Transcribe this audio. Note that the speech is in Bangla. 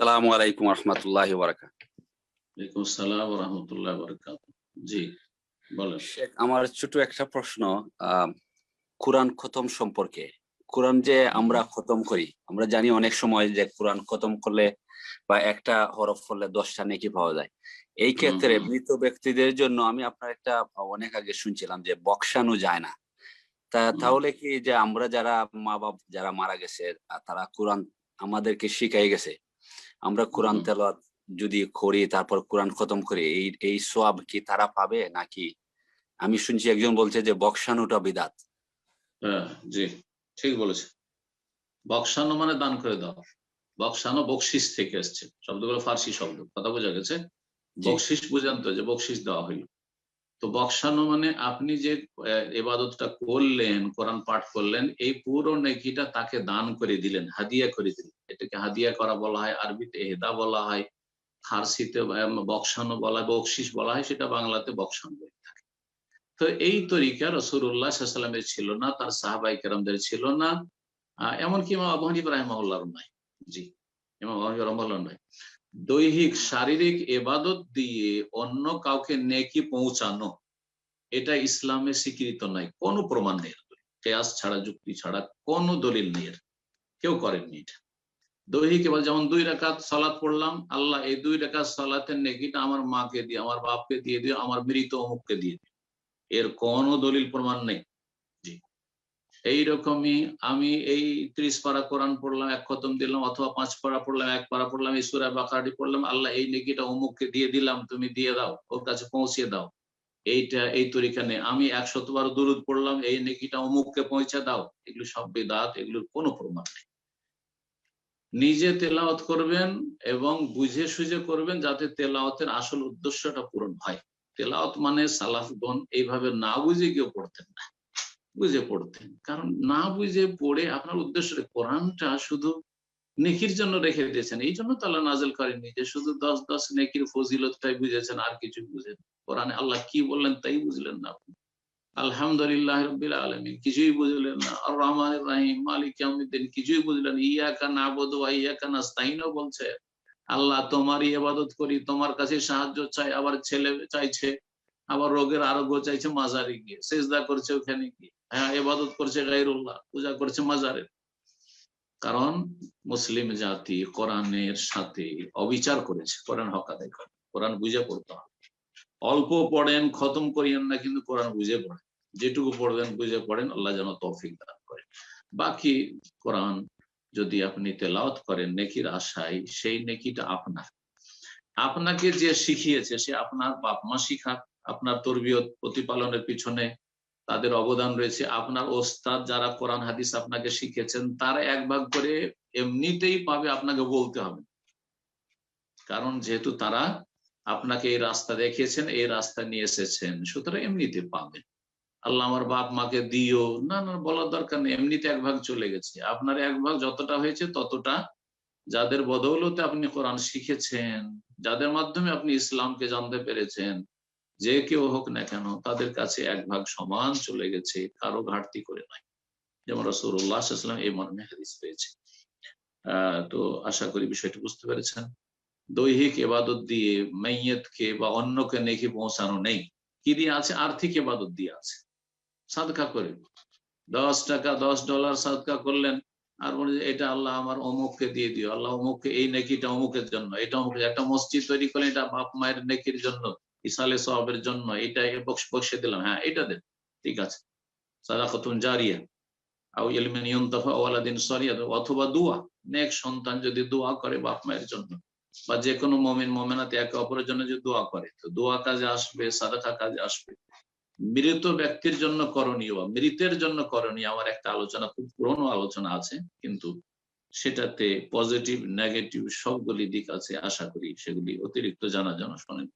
সালামু আলাইকুম রহমতুল্লাহ বারাকাত রাহমাতুল্লাহি জি বলেন। আমার ছোট একটা প্রশ্ন কোরআন খতম সম্পর্কে। কোরআন যে আমরা খতম করি আমরা জানি অনেক সময় যে কোরআন খতম করলে বা একটা হরফ করলে দশটা নেকি পাওয়া যায়। এই ক্ষেত্রে মৃত ব্যক্তিদের জন্য আমি আপনার একটা অনেক আগে শুনছিলাম যে বক্সানো যায় না। তা তাহলে কি যে আমরা যারা মা বাপ যারা মারা গেছে তারা কোরআন আমাদেরকে শিখাই গেছে? আমরা কোরআন তেল তেলাওয়াত যদি করি তারপর কোরআন খতম করি এই এই সোয়াব কি তারা পাবে নাকি? আমি শুনছি একজন বলছে যে বক্সানোটা বিদাত। হ্যাঁ জি ঠিক বলেছে। বক্সানো মানে দান করে দেওয়া। বক্সানো বকশিস থেকে এসছে। শব্দগুলো ফার্সি শব্দ কথা বোঝা গেছে? বকশিস বুঝান্ত তো যে বকশিস দেওয়া হইল। তো বক্সানো মানে আপনি যে এবাদতটা করলেন, কোরআন পাঠ করলেন, এই পুরো নেকিটা তাকে দান করে দিলেন, হাদিয়া করে দিলেন। এটাকে হাদিয়া করা বলা হয়, আরবিতে এহেদা বলা হয়, ফার্সিতে বক্সানো বলা হয় বকশিস বলা হয়, সেটা বাংলাতে বক্সানো বলে থাকে। তো এই তরিকা রসুল্লাহ সাল্লামের ছিল না, তার সাহাবাই কেরামদের ছিল না। এমনকি ইমাম আবু হানিফ রাহমাউল্লাহর নয় জি, ইমাম আবু হানিফ নয় দৈহিক, শারীরিক এবাদত দিয়ে অন্য কাউকে নেকি পৌঁছানো, এটা ইসলামে স্বীকৃত নয়। কোনো প্রমাণ নেই কেয়াস ছাড়া, যুক্তি ছাড়া কোনো দলিল নেই। কেউ করেননি এটা। দৈহিক এবার যেমন দুই রাকাত সালাত পড়লাম, আল্লাহ এই দুই রাকাত সালাতের নেকিটা আমার মাকে দিয়ে, আমার বাপকে দিয়ে দিও, আমার মৃত অমুককে দিয়ে দিও। এর কোনো দলিল প্রমাণ নেই। এইরকমই আমি এই ত্রিশ পারা কোরআন পড়লাম, এক খতম দিলাম অথবা পাঁচ পারা পড়লাম, এক পারা পড়লাম, এই সুরা বাকারটি পড়লাম, আল্লাহ এই নেকিটা অমুককে দিয়ে দিলাম, তুমি দিয়ে দাও, ওর কাছে পৌঁছিয়ে দাও। এইটা, এই তরিকা নেই আমি একশত বার দূরত পড়লাম, এই নেকিটা অমুককে পৌঁছে দাও। এগুলো সব বেদাত, এগুলোর কোনো প্রমাণ নেই। নিজে তেলাওয়াত করবেন এবং বুঝে সুঝে করবেন যাতে তেলাওয়াতের আসল উদ্দেশ্যটা পূরণ হয়। তেলাওয়াত মানে সালাফগণ এইভাবে না বুঝে কেউ পড়তেন না। বুঝে পড়তেন। কারণ না বুঝে পড়ে আপনার উদ্দেশ্য কোরআনটা শুধু নেকির জন্য রেখে দিয়েছেন। এই জন্য তো আল্লাহ নাজেল করেননি যে শুধু দশ দশ নেকির ফজিলতটাই বুঝেছেন, আর কিছু বুঝেন কোরআনে আল্লাহ কি বললেন তাই বুঝলেন না আপনি। আলহামদুলিল্লাহ রবিল আলমিন, কিছুই বুঝলেন না। আর রহমান রাহিম, মালিক ইয়াউমিদ্দিন, কিছুই বুঝলেন ইয়াকা নাবুদু ওয়া ইয়াকা নাস্তাইনও বলছে, আল্লাহ তোমারই ইবাদত করি, তোমার কাছে সাহায্য চাই, আবার ছেলে চাইছে, আবার রোগের আরোগ্য চাইছে, মাজারে গিয়ে, সেজদা করছে ওখানে গিয়ে। হ্যাঁ এবাদত করছে গাইরুল্লাহ পূজা করছে মাজারে। কারণ মুসলিম জাতি কোরআনের সাথে অবিচার করেছে, কোরআন হক আদায় করে। কোরআন বুঝে পড়তে হবে। অল্প পড়েন, খতম করিয়েন না, কিন্তু কোরআন বুঝে পড়েন। যেটুকু পড়বেন, বুঝে পড়েন, আল্লাহ যেন তৌফিক দান করেন। বাকি কোরআন যদি আপনি তেলাওয়াত করেন, নেকির আশায়, সেই নেকিটা আপনার। আপনাকে যে শিখিয়েছে, সে আপনার বাপ মা শিখাক, আপনার তরবিয়ত প্রতিপালনের পিছনে তাদের অবদান রয়েছে। আপনার ওস্তাদ যারা কোরআন, হাদিস আপনাকে শিখেছেন, তারা এক ভাগ করে এমনিতেই পাবে, আপনাকে বলতে হবে। কারণ যেহেতু তারা আপনাকে এই রাস্তা দেখিয়েছেন, এই রাস্তা নিয়ে এসেছেন, সুতরাং এমনিতে পাবেন আল্লাহ আমার বাপ মাকে দিও। না না, বলার দরকার নেই, এমনিতে এক ভাগ চলে গেছে। আপনার এক ভাগ যতটা হয়েছে, ততটা যাদের বদৌলতে আপনি কোরআন শিখেছেন, যাদের মাধ্যমে আপনি ইসলামকে জানতে পেরেছেন যে কেউ হোক না কেন তাদের কাছে এক ভাগ সমান চলে গেছে, কারও ঘাটতি করে নাই। যেমন রসুল্লাহাম এই মর্মে হাদিস পেয়েছে। তো আশা করি বিষয়টি বুঝতে পেরেছেন। দৈহিক এবাদত দিয়ে মেয়েতকে বা অন্যকে নেকি পৌঁছানো নেই। কি দিয়ে আছে? আর্থিক এবাদত দিয়ে আছে। সাদকা করে। দশ টাকা, দশ ডলার সাদকা করলেন, আর বলে এটা আল্লাহ আমার অমুককে দিয়ে দিও। আল্লাহ অমুককে এই নেকিটা অমুকের জন্য, এটা অমুক একটা মসজিদ তৈরি করলেন, এটা বাপ মায়ের নেকির জন্য। ইসালে সবের জন্য এটা বক্সে দিলাম। হ্যাঁ এটা দেন। ঠিক আছে। জারিয়া। জন্য। জন্য মৃত ব্যক্তির জন্য করণীয় বা মৃতের জন্য করণীয় আমার একটা আলোচনা, খুব পুরনো আলোচনা আছে। কিন্তু সেটাতে পজিটিভ, নেগেটিভ সবগুলি দিক আছে। আশা করি সেগুলি অতিরিক্ত জানা জানা শোনেন।